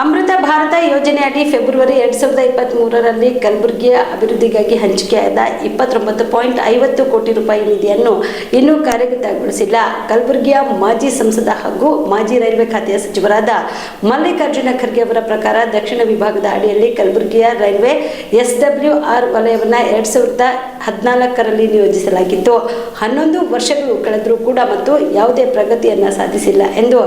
ಅಮೃತ ಭಾರತ ಯೋಜನೆಯಡಿ ಫೆಬ್ರವರಿ ಎರಡ್ ಸಾವಿರದ ಇಪ್ಪತ್ತ್ ಮೂರರಲ್ಲಿ ಕಲಬುರಗಿಯ ಅಭಿವೃದ್ಧಿಗಾಗಿ ಹಂಚಿಕೆಯಾದ ಇಪ್ಪತ್ತೊಂಬತ್ತು ಪಾಯಿಂಟ್ ಐವತ್ತು ಕೋಟಿ ರೂಪಾಯಿ ನಿಧಿಯನ್ನು ಇನ್ನೂ ಕಾರ್ಯಗತಗೊಳಿಸಿಲ್ಲ. ಕಲಬುರಗಿಯ ಮಾಜಿ ಸಂಸದ ಹಾಗೂ ಮಾಜಿ ರೈಲ್ವೆ ಖಾತೆಯ ಸಚಿವರಾದ ಮಲ್ಲಿಕಾರ್ಜುನ ಖರ್ಗೆ ಅವರ ಪ್ರಕಾರ ದಕ್ಷಿಣ ವಿಭಾಗದ ಅಡಿಯಲ್ಲಿ ಕಲಬುರಗಿಯ ರೈಲ್ವೆ ಎಸ್ಡಬ್ಲ್ಯೂ ಆರ್ ವಲಯವನ್ನು ಎರಡ್ ಸಾವಿರದ ಹದಿನಾಲ್ಕರಲ್ಲಿ ನಿಯೋಜಿಸಲಾಗಿತ್ತು. ಹನ್ನೊಂದು ವರ್ಷಗಳು ಕಳೆದರೂ ಕೂಡ ಮತ್ತು ಯಾವುದೇ ಪ್ರಗತಿಯನ್ನು ಸಾಧಿಸಿಲ್ಲ ಎಂದು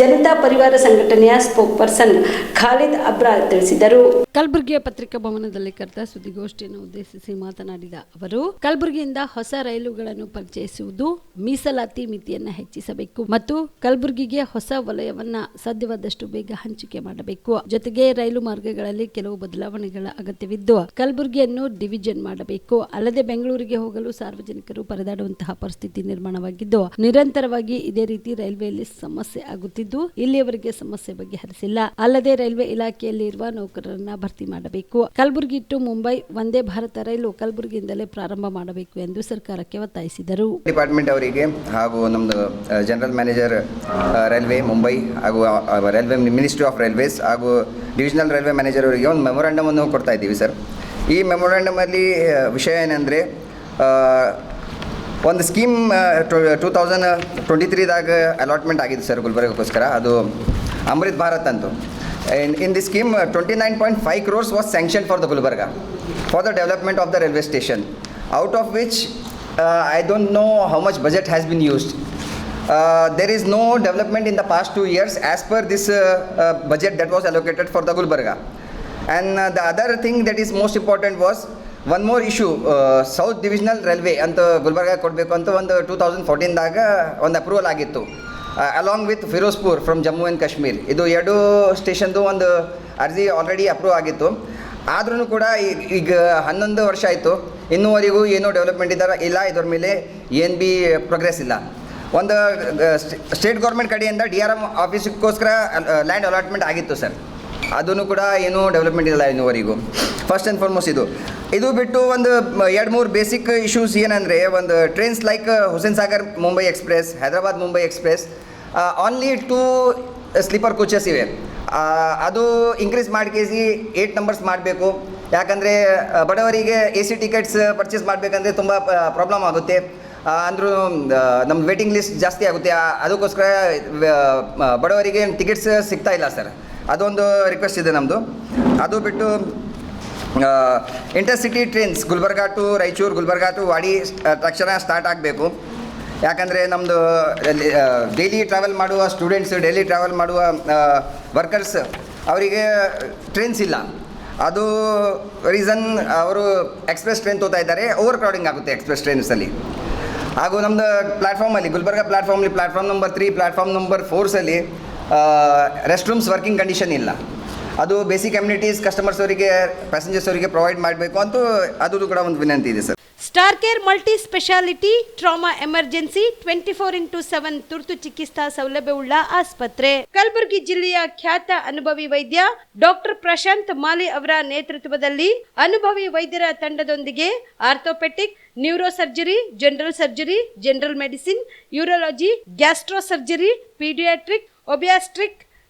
ಜನತಾ ಪರಿವಾರ ಸಂಘಟನೆಯ ಸ್ಪೋಕ್ ಪರ್ಸನ್ ಖಾಲಿದ್ ಅಬ್ರಾಲ್ ತಿಳಿಸಿದರು. ಕಲಬುರಗಿಯ ಪತ್ರಿಕಾ ಭವನದಲ್ಲಿ ಕರೆದ ಸುದ್ದಿಗೋಷ್ಠಿಯನ್ನು ಉದ್ದೇಶಿಸಿ ಮಾತನಾಡಿದ ಅವರು, ಕಲಬುರಗಿಯಿಂದ ಹೊಸ ರೈಲುಗಳನ್ನು ಪರಿಚಯಿಸುವುದು ಮೀಸಲಾತಿ ಮಿತಿಯನ್ನು ಹೆಚ್ಚಿಸಬೇಕು ಮತ್ತು ಕಲಬುರಗಿಗೆ ಹೊಸ ವಲಯವನ್ನ ಸಾಧ್ಯವಾದಷ್ಟು ಬೇಗ ಹಂಚಿಕೆ ಮಾಡಬೇಕು. ಜೊತೆಗೆ ರೈಲು ಮಾರ್ಗಗಳಲ್ಲಿ ಕೆಲವು ಬದಲಾವಣೆಗಳ ಅಗತ್ಯವಿದ್ದು, ಕಲಬುರಗಿಯನ್ನು ಡಿವಿಜನ್ ಮಾಡಬೇಕು. ಅಲ್ಲದೆ ಬೆಂಗಳೂರಿಗೆ ಹೋಗಲು ಸಾರ್ವಜನಿಕರು ಪರದಾಡುವಂತಹ ಪರಿಸ್ಥಿತಿ ನಿರ್ಮಾಣವಾಗಿದ್ದು, ನಿರಂತರವಾಗಿ ಇದೇ ರೀತಿ ರೈಲ್ವೆಯಲ್ಲಿ ಸಮಸ್ಯೆ ಆಗುತ್ತಿದ್ದು, ಇಲ್ಲಿಯವರೆಗೆ ಸಮಸ್ಯೆ ಬಗೆಹರಿಸಿಲ್ಲ. ಅಲ್ಲದೆ ರೈಲ್ವೆ ಇಲಾಖೆಯಲ್ಲಿರುವ ನೌಕರರನ್ನ ಭರ್ತಿ ಮಾಡಬೇಕು. ಕಲಬುರಗಿ ಟು ಮುಂಬೈ ಒಂದೇ ಭಾರತ ರೈಲು ಕಲಬುರಗಿಯಿಂದಲೇ ಪ್ರಾರಂಭ ಮಾಡಬೇಕು ಎಂದು ಸರ್ಕಾರಕ್ಕೆ ಒತ್ತಾಯಿಸಿದರು. ಡಿಪಾರ್ಟ್ಮೆಂಟ್ ಅವರಿಗೆ ಹಾಗೂ ನಮ್ಮದು ಜನರಲ್ ಮ್ಯಾನೇಜರ್ ರೈಲ್ವೆ ಮುಂಬೈ ಹಾಗೂ ರೈಲ್ವೆ ಮಿನಿಸ್ಟ್ರಿ ಆಫ್ ರೈಲ್ವೇಸ್ ಹಾಗೂ ಡಿವಿಷನಲ್ ರೈಲ್ವೆ ಮ್ಯಾನೇಜರ್ ಅವರಿಗೆ ಒಂದು ಮೆಮೊರಾಂಡಮನ್ನು ಕೊಡ್ತಾ ಇದ್ದೀವಿ ಸರ್. ಈ ಮೆಮೊರಾಂಡಮಲ್ಲಿ ವಿಷಯ ಏನಂದರೆ ಒಂದು ಸ್ಕೀಮ್ ಟೂ ತೌಸಂಡ್ ಟ್ವೆಂಟಿ ತ್ರೀದಾಗ ಅಲಾಟ್ಮೆಂಟ್ ಆಗಿದೆ ಸರ್ ಗುಲ್ಬರ್ಗಕ್ಕೋಸ್ಕರ ಅದು ಅಮೃತ್ ಭಾರತ್ ಅಂತು. The scheme twenty nine point five crores was sanction for the Gulbarga for the development of the railway station out of which I don't know how much budget has been used Uh, there is no development in the past two years as per this uh, uh, budget that was allocated for the Gulbarga. And uh, the other thing that is most important was one more issue, uh, South Divisional Railway ಅಂತ ಗುಲ್ಬರ್ಗ ಕೊಡಬೇಕು ಅಂತ ಒಂದು two thousand ಫೋರ್ಟೀನ್ದಾಗ ಒಂದು approval ಆಗಿತ್ತು along with Ferozepur from Jammu and Kashmir ಇದು ಎರಡು ಸ್ಟೇಷನ್ದು ಒಂದು ಅರ್ಜಿ ಆಲ್ರೆಡಿ ಅಪ್ರೂವ್ ಆಗಿತ್ತು. ಆದ್ರೂ ಕೂಡ ಈಗ ಹನ್ನೊಂದು ವರ್ಷ ಆಯಿತು. ಇನ್ನೂವರೆಗೂ ಏನೂ ಡೆವಲಪ್ಮೆಂಟ್ ಇದ್ದಾರೆ ಇಲ್ಲ. ಇದ್ರ ಮೇಲೆ ಏನು ಬಿ ಪ್ರೋಗ್ರೆಸ್ ಇಲ್ಲ. ಒಂದು ಸ್ಟೇಟ್ ಗೌರ್ಮೆಂಟ್ ಕಡೆಯಿಂದ ಡಿ ಆರ್ ಎಂ ಆಫೀಸ್ಗೋಸ್ಕರ ಲ್ಯಾಂಡ್ ಅಲಾಟ್ಮೆಂಟ್ ಆಗಿತ್ತು ಸರ್ ಅದೂ ಕೂಡ ಏನೂ ಡೆವಲಪ್ಮೆಂಟ್ ಇಲ್ಲ ಇನ್ನೂವರೆಗೂ. ಫಸ್ಟ್ ಆ್ಯಂಡ್ ಫಾರ್ಮೋಸ್ಟ್ ಇದು. ಇದು ಬಿಟ್ಟು ಒಂದು ಎರಡು ಮೂರು ಬೇಸಿಕ್ ಇಶ್ಯೂಸ್ ಏನಂದರೆ, ಒಂದು trains like Hussain Sagar Mumbai express Hyderabad Mumbai express only two sleeper coaches ಇವೆ. ಅದು ಇನ್ಕ್ರೀಸ್ ಮಾಡ್ಕೇಸಿ ಏಯ್ಟ್ ನಂಬರ್ಸ್ ಮಾಡಬೇಕು. ಯಾಕಂದರೆ ಬಡವರಿಗೆ ಎ ಸಿ ಟಿಕೆಟ್ಸ್ ಪರ್ಚೇಸ್ ಮಾಡಬೇಕಂದ್ರೆ ತುಂಬ ಪ್ರಾಬ್ಲಮ್ ಆಗುತ್ತೆ. ಅಂದರೂ ನಮ್ಮ ವೇಟಿಂಗ್ ಲಿಸ್ಟ್ ಜಾಸ್ತಿ ಆಗುತ್ತೆ. ಅದಕ್ಕೋಸ್ಕರ ಬಡವರಿಗೆ ಟಿಕೆಟ್ಸ್ ಸಿಗ್ತಾ ಇಲ್ಲ ಸರ್ ಅದೊಂದು ರಿಕ್ವೆಸ್ಟ್ ಇದೆ ನಮ್ಮದು ಅದು ಬಿಟ್ಟು intercity trains Gulbarga to Raichur, Gulbarga to Wadi ತಕ್ಷಣ ಸ್ಟಾರ್ಟ್ ಆಗಬೇಕು. ಯಾಕಂದರೆ ನಮ್ಮದು ಡೈಲಿ ಟ್ರಾವೆಲ್ ಮಾಡುವ ಸ್ಟೂಡೆಂಟ್ಸ್ ಡೈಲಿ ಟ್ರಾವೆಲ್ ಮಾಡುವ ವರ್ಕರ್ಸ್ ಅವರಿಗೆ ಟ್ರೈನ್ಸ್ ಇಲ್ಲ. ಅದು ರೀಸನ್ ಅವರು ಎಕ್ಸ್ಪ್ರೆಸ್ ಟ್ರೈನ್ ತೋತಾ ಇದ್ದಾರೆ ಓವರ್ ಕ್ರೌಡಿಂಗ್ ಆಗುತ್ತೆ ಎಕ್ಸ್ಪ್ರೆಸ್ ಟ್ರೈನ್ಸಲ್ಲಿ ಹಾಗೂ ನಮ್ಮದು ಪ್ಲಾಟ್ಫಾರ್ಮಲ್ಲಿ Gulbarga ಪ್ಲ್ಯಾಟ್ಫಾರ್ಮಲ್ಲಿ platform number three platform number ಫೋರ್ಸಲ್ಲಿ rest rooms working condition ಇಲ್ಲ. ಅದು ಬೇಸಿಕ್ ಕಮ್ಯುನಿಟೀಸ್ ಕಸ್ಟಮರ್ಸ್ ಅವರಿಗೆ ಪ್ಯಾಸೆಂಜರ್ಸ್ ಅವರಿಗೆ ಪ್ರೊವೈಡ್ ಮಾಡಬೇಕು ಅಂತೂ ಅದು ಕೂಡ ಒಂದು ವಿನಂತಿ ಇದೆ sir star care multi speciality trauma emergency twenty four into seven ತುರ್ತು ಚಿಕಿತ್ಸಾ ಸೌಲಭ್ಯವುಳ್ಳ ಆಸ್ಪತ್ರೆ. ಕಲಬುರಗಿ ಜಿಲ್ಲೆಯ ಖ್ಯಾತ ಅನುಭವಿ ವೈದ್ಯ ಡಾಕ್ಟರ್ ಪ್ರಶಾಂತ್ ಮಾಲಿ ಅವರ ನೇತೃತ್ವದಲ್ಲಿ ಅನುಭವಿ ವೈದ್ಯರ ತಂಡದೊಂದಿಗೆ orthopaedic neuro surgery general surgery, general medicine, urology gastro surgery paediatric, obstetric